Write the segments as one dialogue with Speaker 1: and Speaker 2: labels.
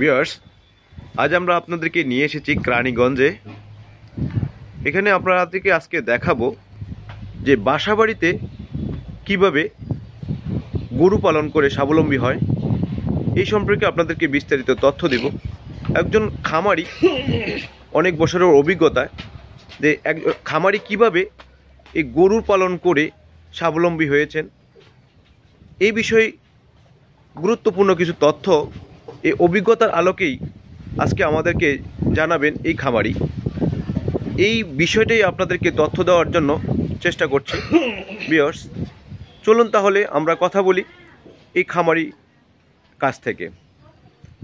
Speaker 1: বিয়ার্স আজ আমরা আপনাদেরকে নিয়ে এসেছি ক্রানীগঞ্জে এখানে আপনাদেরকে আজকে দেখাবো যে বাসাবাড়িতে কীভাবে গরু পালন করে স্বাবলম্বী হয়, এই সম্পর্কে আপনাদেরকে বিস্তারিত তথ্য দেব। একজন খামারি অনেক বছরের অভিজ্ঞতায় যে এক খামারি কীভাবে এই গরু পালন করে স্বাবলম্বী হয়েছেন, এই বিষয়ে গুরুত্বপূর্ণ কিছু তথ্য এই অভিজ্ঞতার আলোকেই আজকে আমাদেরকে জানাবেন এই খামারি। এই বিষয়টাই আপনাদেরকে তথ্য দেওয়ার জন্য চেষ্টা করছি। বিয়র্স চলুন তাহলে আমরা কথা বলি এই খামারি কাছ থেকে।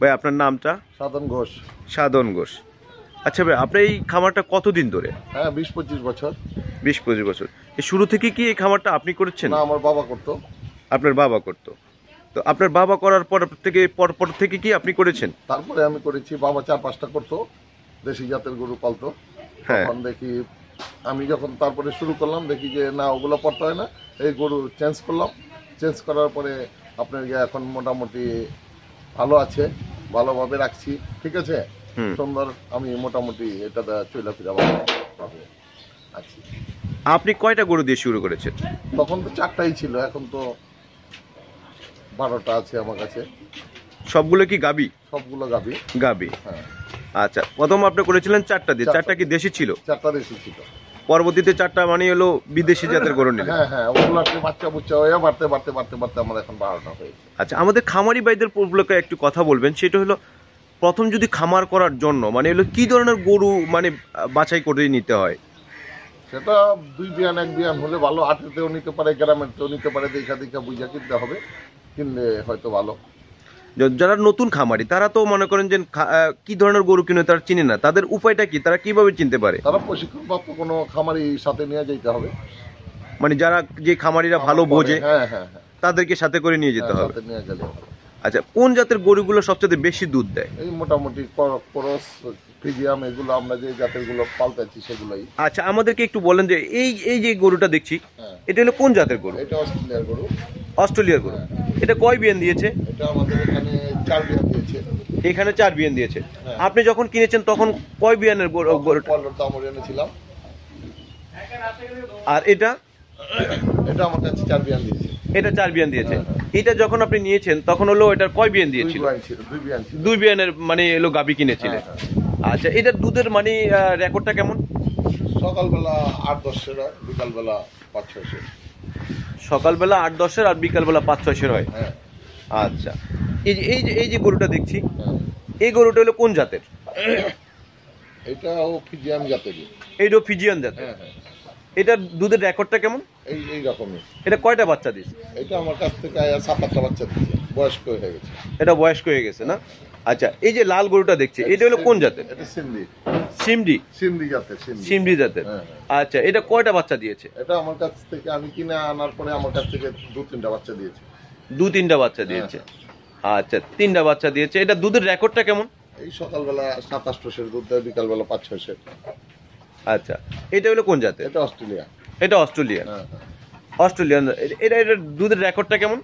Speaker 1: ভাই আপনার নামটা?
Speaker 2: সাধন ঘোষ।
Speaker 1: সাধন ঘোষ। আচ্ছা ভাই আপনার এই খামারটা কতদিন ধরে?
Speaker 2: হ্যাঁ বিশ পঁচিশ বছর।
Speaker 1: বিশ পঁচিশ বছর। এই শুরু থেকে কি এই খামারটা আপনি করেছেন?
Speaker 2: না আমার বাবা করতো।
Speaker 1: আপনার বাবা করতো। তো আপনার বাবা করার পর থেকে পর পর থেকে কি আপনি করেছেন?
Speaker 2: তারপরে আমি করেছি বাবা চার পাঁচটা করতো দেশি জাতের গরু পালতো।
Speaker 1: হ্যাঁ।
Speaker 2: তখন দেখি আমি যখন তারপরে শুরু করলাম দেখি যে না ওগুলো পড়তে হয় না এই গরু চেঞ্জ করলাম। চেঞ্জ করার পরে আপনার গিয়ে এখন মোটামুটি ভালো আছে ভালোভাবে রাখছি ঠিক আছে? সুন্দর আমি মোটামুটি চলাফেরা ভালোভাবে আছি।
Speaker 1: আপনি কয়টা গরু দিয়ে শুরু করেছেন?
Speaker 2: তখন তো চারটাই ছিল এখন তো বারোটা আছে আমার কাছে।
Speaker 1: সবগুলো কি গাবি?
Speaker 2: সবগুলো গাবি।
Speaker 1: গাবি।
Speaker 2: হ্যাঁ।
Speaker 1: আচ্ছা প্রথম আপনি করেছিলেন চারটা দিয়ে।
Speaker 2: চারটা।
Speaker 1: কি দেশি ছিল?
Speaker 2: চারটা দেশি ছিল।
Speaker 1: পরবর্তীতে চারটা মানে হলো বিদেশি জাতের গরু নিলেন।
Speaker 2: হ্যাঁ হ্যাঁ ওগুলো বাচ্চা বুচ্চা হয়ে বাড়তে বাড়তে বাড়তে বাড়তে আমার এখন বারোটা হয়েছে।
Speaker 1: আচ্ছা আমাদের খামারি ভাইদের উপলক্ষে একটু কথা বলবেন। সেটা হলো প্রথম যদি খামার করার জন্য মানে হলো কি ধরনের গরু মানে বাছাই করে নিতে হয়?
Speaker 2: সেটা দুই বিয়ান এক বিয়ান হলে ভালো। আটেতেও নিতে পারে গ্রামেরতেও নিতে পারে দেখা দেখা বুঝা কিনতে হবে। কিনলে হয়তো ভালো।
Speaker 1: যারা নতুন খামারি তারা তো মনে করেন যে কি ধরনের গরু কিনে তারা চিনে না। তাদের উপায়টা কি? তারা কীভাবে চিনতে পারে?
Speaker 2: তারা প্রশিক্ষণপ্রাপ্ত কোনো খামারি সাথে নিয়ে যেতে হবে।
Speaker 1: মানে যারা যে খামারিরা ভালো বোঝে
Speaker 2: হ্যাঁ হ্যাঁ হ্যাঁ।
Speaker 1: তাদেরকে সাথে করে নিয়ে যেতে হবে। আচ্ছা কোন জাতের গরুগুলো সবচেয়ে বেশি দুধ দেয়?
Speaker 2: এই মোটামুটি কর- করস ফিজিয়াম এগুলো আমরা যে জাতেরগুলো পাল্টাচ্ছি সেগুলোই।
Speaker 1: আচ্ছা আমাদেরকে একটু বলেন যে এই এই যে গরুটা দেখছি এটা হলো কোন জাতের গরু?
Speaker 2: এটা অস্ট্রেলিয়ার গরু।
Speaker 1: অস্ট্রেলিয়ার গরু। এটা কয় বিয়ান দিয়েছে?
Speaker 2: এটা আমাদের এখানে চার বিয়ান দিয়েছে।
Speaker 1: এখানে চার বিয়ান দিয়েছে।
Speaker 2: হ্যাঁ।
Speaker 1: আপনি যখন কিনেছেন তখন কয় বিয়ানের
Speaker 2: দাম এনেছিলাম।
Speaker 1: আর এটা?
Speaker 2: এটা আমার কাছে চার বিয়ান দিয়েছে।
Speaker 1: এটা চার বিয়ান দিয়েছে।
Speaker 2: হ্যাঁ,
Speaker 1: এটা যখন আপনি নিয়েছেন তখন হলো এটার কয় বিয়ান দিয়েছিল?
Speaker 2: দুই
Speaker 1: বিয়ানের মানে এলো গাবি কিনেছিলেন
Speaker 2: হ্যাঁ, হ্যাঁ।
Speaker 1: আচ্ছা এটার দুধের মানে রেকর্ডটা কেমন?
Speaker 2: সকালবেলা আট দশের হয় বিকালবেলা পাঁচ ছয়শো।
Speaker 1: সকালবেলা আট দশের আর বিকালবেলা পাঁচ ছয়শের হয়।
Speaker 2: হ্যাঁ।
Speaker 1: আচ্ছা। এই যে এই যে এই যে গরুটা দেখছি এই গরুটা হলো কোন জাতের?
Speaker 2: এটাও ফিজিয়াম জাতেরই
Speaker 1: এইটাও ফিজিয়ান জাতের।
Speaker 2: হ্যাঁ হ্যাঁ।
Speaker 1: এটার দুধের রেকর্ডটা কেমন?
Speaker 2: এই এই রকমই।
Speaker 1: এটা কয়টা বাচ্চা দিয়েছে?
Speaker 2: এটা আমার কাছ থেকে সাত আটটা বাচ্চা দিচ্ছে বয়স্ক হয়ে গেছে।
Speaker 1: এটা বয়স্ক হয়ে গেছে না? আচ্ছা এই যে লাল গরুটা দেখছি এটা হলো কোন জাতের?
Speaker 2: সিন্ধি
Speaker 1: সিমডি।
Speaker 2: সিন্ধি জাতের
Speaker 1: সিমডি। জাতের।
Speaker 2: হ্যাঁ, হ্যাঁ।
Speaker 1: আচ্ছা এটা কয়টা বাচ্চা দিয়েছে?
Speaker 2: এটা আমার কাছ থেকে আমি কিনে আনার পরে আমার কাছ থেকে দু তিনটা বাচ্চা দিয়েছে।
Speaker 1: দু তিনটা বাচ্চা দিয়েছে। আচ্ছা তিনটা বাচ্চা দিয়েছে। এটা দুধের রেকর্ডটা কেমন?
Speaker 2: এই সকালবেলা সাত আটশোশের দুধ দেয় বিকালবেলা পাঁচ ছয়শের
Speaker 1: আচ্ছা এটা হলো কোন জাতের?
Speaker 2: এটা অস্ট্রেলিয়া
Speaker 1: এটা অস্ট্রেলিয়ান।
Speaker 2: হ্যাঁ হ্যাঁ।
Speaker 1: অস্ট্রেলিয়ান এটা এটা দুধের রেকর্ডটা কেমন?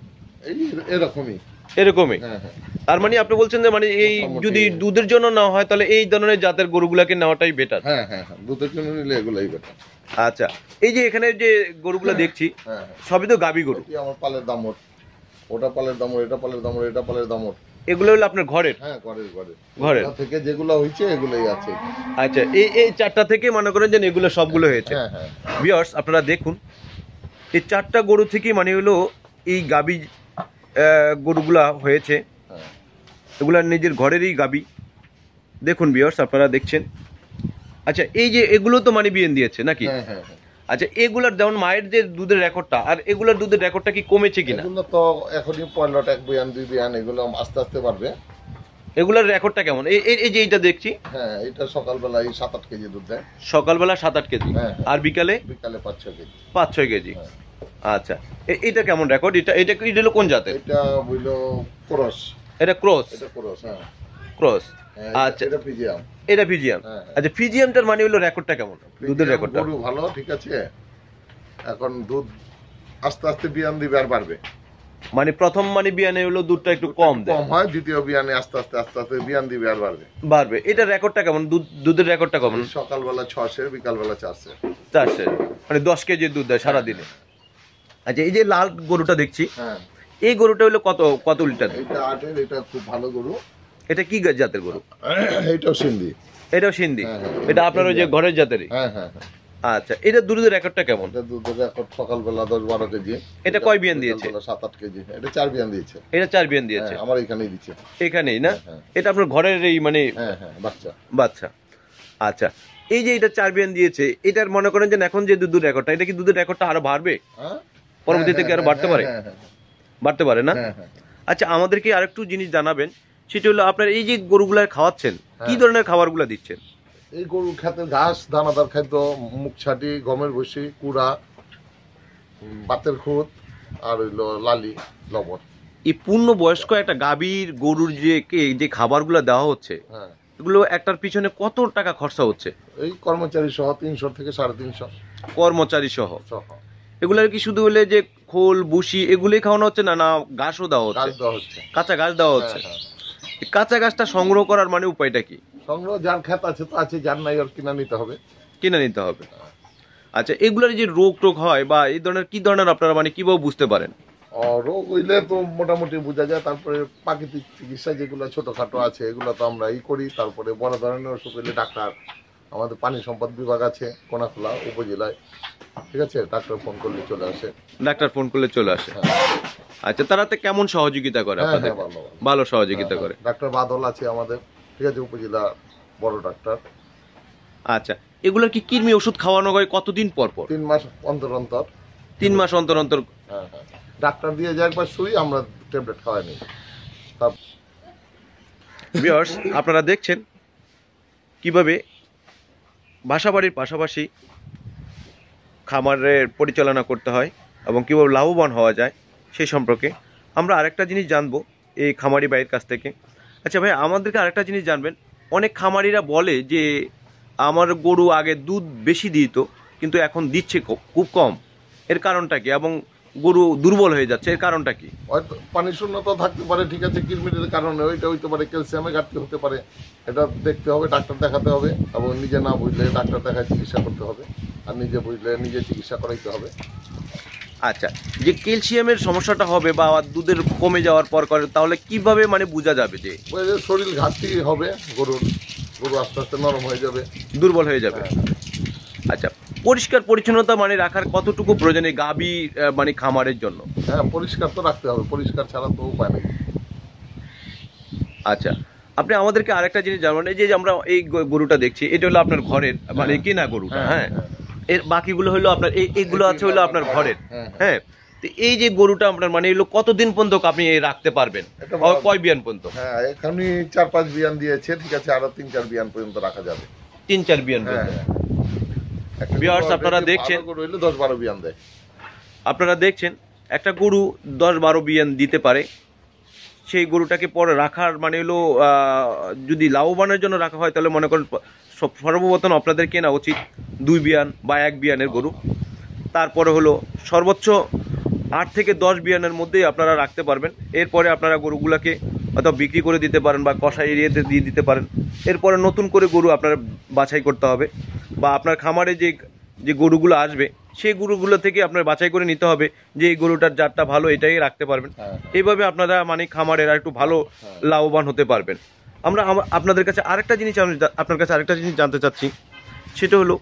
Speaker 2: এই এরকমই।
Speaker 1: এরকমই?
Speaker 2: হ্যাঁ হ্যাঁ।
Speaker 1: তার মানে আপনি বলছেন যে মানে এই যদি দুধের জন্য না হয় তাহলে এই ধরনের জাতের গরুগুলাকে নেওয়াটাই বেটার
Speaker 2: হ্যাঁ হ্যাঁ হ্যাঁ দুধের জন্য নিলে এগুলাই বেটার
Speaker 1: আচ্ছা এই যে এখানে যে গরুগুলো দেখছি
Speaker 2: হ্যাঁ হ্যাঁ।
Speaker 1: সবই তো গাবি গরু।
Speaker 2: আমার পালের দামর ওটা পালের দামর এটা পালের দামর এটা পালের দামর
Speaker 1: এগুলো হলো আপনার ঘরের?
Speaker 2: হ্যাঁ ঘরের ঘরের।
Speaker 1: ঘরের।
Speaker 2: থেকে যেগুলো হয়েছে এগুলোই আছে।
Speaker 1: আচ্ছা এই এই চারটা থেকে মনে করেন যে এগুলো সবগুলো হয়েছে।
Speaker 2: হ্যাঁ হ্যাঁ।
Speaker 1: বিয়ার্স আপনারা দেখুন এই চারটা গরু থেকে মানে হলো এই গাবি গরুগুলা হয়েছে।
Speaker 2: হ্যাঁ।
Speaker 1: এগুলা নিজের ঘরেরই গাবি। দেখুন বিয়ার্স আপনারা দেখছেন। আচ্ছা এই যে এগুলো তো মানে বিয়েন দিয়েছে নাকি?
Speaker 2: হ্যাঁ হ্যাঁ হ্যাঁ।
Speaker 1: আচ্ছা এগুলার যেমন মায়ের যে দুধের রেকর্ডটা আর এগুলার দুধের রেকর্ডটা কি কমেছে কিনা?
Speaker 2: এগুলো তো এখনই পয়লট এক বিয়ান দুই বিয়ান এগুলো আস্তে আস্তে বাড়বে।
Speaker 1: এগুলার রেকর্ডটা কেমন? এই যে এইটা দেখছি।
Speaker 2: হ্যাঁ এটা সকালবেলা এই সাত আট কেজি দুধ দেয়।
Speaker 1: সকালবেলা সাত আট কেজি। আর বিকালে?
Speaker 2: বিকালে পাঁচ ছয় কেজি।
Speaker 1: পাঁচ ছয় কেজি। আচ্ছা এটা কেমন রেকর্ড? এটা এটা এটা হলো কোন জাতের?
Speaker 2: এটা বুঝলো ক্রস।
Speaker 1: এটা ক্রস।
Speaker 2: এটা ক্রস হ্যাঁ।
Speaker 1: ক্রস।
Speaker 2: হ্যাঁ,
Speaker 1: আচ্ছা।
Speaker 2: এটা ফিজিয়াম
Speaker 1: এটা ফিজিয়াম
Speaker 2: হ্যাঁ, হ্যাঁ।
Speaker 1: আচ্ছা ফিজিয়ামটার মানে হলো রেকর্ডটা কেমন? দুধের রেকর্ডটা।
Speaker 2: গরু ভালো ঠিক আছে। এখন দুধ আস্তে আস্তে বিয়ান দিবে আর বাড়বে।
Speaker 1: মানে প্রথম মানে বিয়ানে হলো দুধটা একটু কম দেয়।
Speaker 2: কম হয় দ্বিতীয় বিয়ানে আস্তে আস্তে আস্তে আস্তে বিয়ান দিবে আর বাড়বে।
Speaker 1: বাড়বে। এটা রেকর্ডটা কেমন? দুধ দুধের রেকর্ডটা কেমন?
Speaker 2: সকালবেলা ছশে বিকালবেলা চারশে।
Speaker 1: চারশে। মানে দশ কেজি দুধ দেয় সারাদিনে। আচ্ছা এই যে লাল গরুটা দেখছি।
Speaker 2: হ্যাঁ।
Speaker 1: এই গরুটা হলো কত কত লিটার?
Speaker 2: এটা আটের এটা খুব ভালো গরু।
Speaker 1: এটা কি জাতের গরু?
Speaker 2: এইটাও সিন্ধি।
Speaker 1: এটাও সিন্ধি?
Speaker 2: হ্যাঁ, হ্যাঁ।
Speaker 1: এটা আপনার ওই যে ঘরের জাতেরই?
Speaker 2: হ্যাঁ হ্যাঁ হ্যাঁ।
Speaker 1: আচ্ছা এটা দুধের রেকর্ডটা কেমন?
Speaker 2: এটা দুধের এখন সকালবেলা দশ বারো কেজি।
Speaker 1: এটা কয় বিয়ান দিয়েছে?
Speaker 2: সাত আট কেজি। এটা চার বিয়ান দিয়েছে।
Speaker 1: এটা চার বিয়ান দিয়েছে?
Speaker 2: আমার এখানেই দিচ্ছে।
Speaker 1: এখানেই না। এটা আপনার ঘরের এই মানে
Speaker 2: হ্যাঁ হ্যাঁ বাচ্চা।
Speaker 1: বাচ্চা। আচ্ছা এই যে এটা চার বিয়ান দিয়েছে এটার মনে করেন যে এখন যে দুধের রেকর্ডটা এটা কি দুধের রেকর্ডটা আরও বাড়বে? পরবর্তীতে কি আরও বাড়তে পারে? বাড়তে পারে না।
Speaker 2: হ্যাঁ হ্যাঁ।
Speaker 1: আচ্ছা আমাদেরকে আরেকটু জিনিস জানাবেন। সেটা হলো আপনার এই যে গরুগুলা খাওয়াচ্ছেন কি
Speaker 2: হ্যাঁ।
Speaker 1: ধরনের খাবারগুলো দিচ্ছেন?
Speaker 2: এই গরুর খাতে ঘাস দানাদার খাদ্য মুখ ছাটি গমের ভুসি কুড়া বাতের খুদ আর হইল লালি লবণ।
Speaker 1: এই পূর্ণ বয়স্ক একটা গাভীর গরুর যে কে- যে খাবারগুলো দেওয়া হচ্ছে
Speaker 2: হ্যাঁ।
Speaker 1: এগুলো একটার পিছনে কত টাকা খরচা হচ্ছে?
Speaker 2: এই কর্মচারী সহ তিনশো থেকে সাড়ে তিনশো।
Speaker 1: কর্মচারী সহ
Speaker 2: সহ।
Speaker 1: এগুলো কি শুধু হলে যে খোল বুসি এগুলোই খাওয়ানো হচ্ছে না? না ঘাসও দেওয়া হচ্ছে। কাঁচা ঘাস দেওয়া হচ্ছে।
Speaker 2: হ্যাঁ, হ্যাঁ।
Speaker 1: এই কাঁচা ঘাসটা সংগ্রহ করার মানে উপায়টা কি?
Speaker 2: সংগ্রহ যার খেত আছে তো আছে যার নাই আর কিনা নিতে হবে।
Speaker 1: কিনে নিতে হবে। আচ্ছা এগুলোর যে রোগ টোগ হয় বা এই ধরনের কি ধরনের আপনারা মানে কীভাবে বুঝতে পারেন?
Speaker 2: রোগ হইলে তো মোটামুটি বোঝা যায়। তারপরে প্রাকৃতিক চিকিৎসা যেগুলো ছোটখাটো আছে এগুলো তো আমরা ই করি। তারপরে বড় ধরনের অসুখ হইলে ডাক্তার আমাদের পানি সম্পদ বিভাগ আছে কোনাখোলা উপজেলায়। ঠিক আছে? ডাক্তার ফোন করলে চলে আসে।
Speaker 1: ডাক্তার ফোন করলে চলে আসে।
Speaker 2: হ্যাঁ।
Speaker 1: আচ্ছা তারাতে কেমন সহযোগিতা করে
Speaker 2: হ্যাঁ,
Speaker 1: আপনাদের?
Speaker 2: হ্যাঁ, ভালো,
Speaker 1: সহযোগিতা করে।
Speaker 2: ডাক্তার বাদল আছে আমাদের। ঠিক আছে উপজেলা বড় ডাক্তার।
Speaker 1: আচ্ছা এগুলোর কি কৃমি ওষুধ খাওয়ানো হয় কতদিন পর পর?
Speaker 2: তিন মাস অন্তর অন্তর।
Speaker 1: তিন মাস অন্তর অন্তর।
Speaker 2: ডাক্তার দিয়ে যে একবার শুই আমরা ট্যাবলেট খাওয়াই
Speaker 1: ভিউয়ার্স আপনারা দেখছেন কীভাবে বাসাবাড়ির পাশাপাশি খামারের পরিচালনা করতে হয় এবং কীভাবে লাভবান হওয়া যায় সেই সম্পর্কে আমরা আরেকটা জিনিস জানব এই খামারি ভাইয়ের কাছ থেকে। আচ্ছা ভাই, আমাদেরকে আরেকটা জিনিস জানবেন। অনেক খামারিরা বলে যে, আমার গরু আগে দুধ বেশি দিত, কিন্তু এখন দিচ্ছে খুব- খুব কম। এর কারণটা কি? এবং গরু দুর্বল হয়ে যাচ্ছে এর কারণটা কি?
Speaker 2: হয়তো পানি শূন্যতা থাকতে পারে ঠিক আছে কিডনির কারণে ওইটা হইতে পারে ক্যালসিয়ামে ঘাটতি হতে পারে। এটা দেখতে হবে ডাক্তার দেখাতে হবে এবং নিজে না বুঝলে ডাক্তার দেখায় চিকিৎসা করতে হবে আর নিজে বুঝলে নিজে চিকিৎসা করাইতে হবে।
Speaker 1: আচ্ছা যে ক্যালসিয়ামের সমস্যাটা হবে বা দুধের কমে যাওয়ার পর করে তাহলে কীভাবে মানে বোঝা যাবে যে?
Speaker 2: যে শরীর ঘাটতি হবে গরুর গরু আস্তে আস্তে নরম হয়ে যাবে।
Speaker 1: দুর্বল হয়ে যাবে।
Speaker 2: হ্যাঁ।
Speaker 1: আচ্ছা পরিষ্কার পরিচ্ছন্নতা মানে রাখার কতটুকু প্রয়োজন এই গাবি মানে খামারের জন্য?
Speaker 2: হ্যাঁ পরিষ্কার তো রাখতে হবে। পরিষ্কার ছাড়া তো উপায় নেই।
Speaker 1: আচ্ছা আপনি আমাদেরকে আরেকটা জিনিস জানবেন। এই যে আমরা এই গরুটা দেখছি এটা হলো আপনার ঘরের মানে
Speaker 2: হ্যাঁ।
Speaker 1: কেনা গরুটা
Speaker 2: হ্যাঁ,
Speaker 1: হ্যাঁ। এর বাকিগুলো হলো আপনার এই এইগুলো আছে হলো আপনার ঘরের
Speaker 2: হ্যাঁ,
Speaker 1: হ্যাঁ। তো এই যে গরুটা আপনার মানে এগুলো কতদিন পর্যন্ত আপনি রাখতে পারবেন? কয় বিয়ান পর্যন্ত?
Speaker 2: হ্যাঁ এখানে চার পাঁচ বিয়ান দিয়েছে ঠিক আছে আরও তিন চার বিয়ান পর্যন্ত রাখা যাবে।
Speaker 1: তিন চার বিয়ান
Speaker 2: হ্যাঁ
Speaker 1: পর্যন্ত। আপনারা দেখছেন।
Speaker 2: দশ বারো বিয়ান দেয়।
Speaker 1: আপনারা দেখছেন একটা গরু দশ বারো বিয়ান দিতে পারে। সেই গরুটাকে পরে রাখার মানে হলো যদি লাভবানের জন্য রাখা হয় তাহলে মনে করেন সর্বপ্রথম আপনাদের কেনা উচিত দুই বিয়ান বা এক বিয়ানের গরু। তারপরে হলো সর্বোচ্চ আট থেকে দশ বিয়ানের মধ্যেই আপনারা রাখতে পারবেন। এরপরে আপনারা গরুগুলাকে অথবা বিক্রি করে দিতে পারেন বা কষা এরিয়াতে দিয়ে দিতে পারেন। এরপরে নতুন করে গরু আপনারা বাছাই করতে হবে। বা আপনার খামারে যে যে গরুগুলো আসবে সেই গরুগুলো থেকে আপনার বাছাই করে নিতে হবে যে এই গরুটার জাতটা ভালো এটাই রাখতে পারবেন।
Speaker 2: হ্যাঁ
Speaker 1: এইভাবে আপনারা মানে খামারের একটু ভালো লাভবান হতে পারবেন। আমরা আপনাদের কাছে আরেকটা জিনিস আপনার কাছে আরেকটা জিনিস জানতে চাচ্ছি। সেটা হলো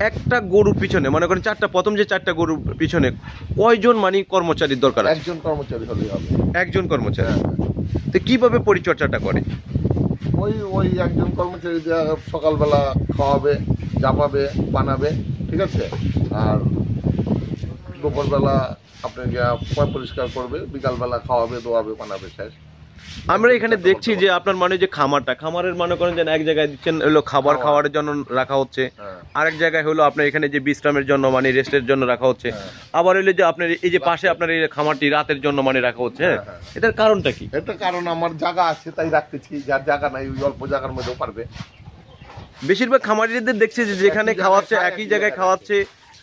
Speaker 1: একটা গরুর পিছনে মনে করেন চারটা প্রথম যে চারটা গরুর পিছনে কয়জন মানে কর্মচারীর দরকার
Speaker 2: একজন কর্মচারী হবে।
Speaker 1: একজন কর্মচারী।
Speaker 2: হ্যাঁ।
Speaker 1: তো কীভাবে পরিচর্যাটা করে?
Speaker 2: ওই ওই একজন কর্মচারী সকালবেলা খাওয়াবে চাপাবে বানাবে, ঠিক আছে? আর দুপুরবেলা আপনি গিয়া পয় পরিষ্কার করবে, বিকালবেলা খাওয়াবে, দোয়াবে, বানাবে, শেষ।
Speaker 1: আমরা এখানে দেখছি যে আপনার মানে যে খামারটা খামারের মনে করেন যে এক জায়গায় দিচ্ছেন হলো খাবার। খাওয়ার জন্য রাখা হচ্ছে
Speaker 2: হ্যাঁ
Speaker 1: আরেক জায়গায় হলো আপনার এখানে যে বিশ্রামের জন্য মানে রেস্টের জন্য রাখা হচ্ছে
Speaker 2: হ্যাঁ।
Speaker 1: আবার হইলে যে আপনার এই যে পাশে আপনার এই খামারটি রাতের জন্য মানে রাখা হচ্ছে হ্যাঁ। এটার কারণটা কি
Speaker 2: এটা কারণ আমার জায়গা আছে তাই রাখতেছি যার জায়গা নাই ওই অল্প জায়গার মধ্যেও পারবে
Speaker 1: বেশিরভাগ খামারিদের দেখছি যে যেখানে খাওয়াচ্ছে একই জায়গায় খাওয়াচ্ছে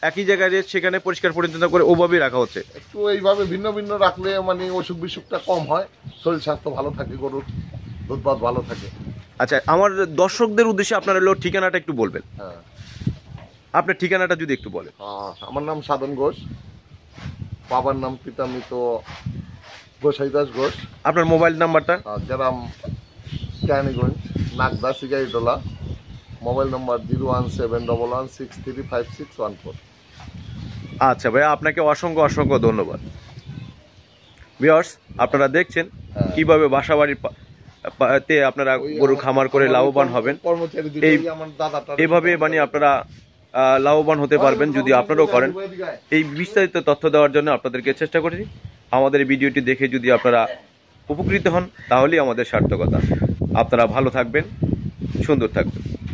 Speaker 1: একই জায়গায় যে সেখানে পরিষ্কার পরিচ্ছন্ন করে ওভাবেই রাখা হচ্ছে।
Speaker 2: একটু এইভাবে ভিন্ন ভিন্ন রাখলে মানে অসুখ বিসুখটা কম হয়। শরীর স্বাস্থ্য ভালো থাকে গরুর দুধপাত ভালো থাকে।
Speaker 1: আচ্ছা আমার দর্শকদের উদ্দেশ্যে আপনার হলো ঠিকানাটা একটু বলবেন।
Speaker 2: হ্যাঁ।
Speaker 1: আপনার ঠিকানাটা যদি একটু বলেন।
Speaker 2: আহ, আমার নাম সাধন ঘোষ। বাবার নাম পিতামিত গোসাইদাস ঘোষ।
Speaker 1: আপনার মোবাইল নাম্বারটা?
Speaker 2: আর গ্রাম Kaniganj Nagda Sigaitola mobile number zero one seven double one six three five six one four.
Speaker 1: আচ্ছা ভাইয়া আপনাকে অসংখ্য অসংখ্য ধন্যবাদ। ভিওর্স আপনারা দেখছেন
Speaker 2: হ্যাঁ।
Speaker 1: কীভাবে বাসাবাড়ির তে আপনারা গরু খামার করে লাভবান হবেন। এই- এভাবে মানে আপনারা লাভবান হতে পারবেন যদি আপনারাও করেন। এই বিস্তারিত তথ্য দেওয়ার জন্য আপনাদেরকে চেষ্টা করেছি। আমাদের ভিডিওটি দেখে যদি আপনারা উপকৃত হন তাহলেই আমাদের সার্থকতা। আপনারা ভালো থাকবেন সুন্দর থাকবেন।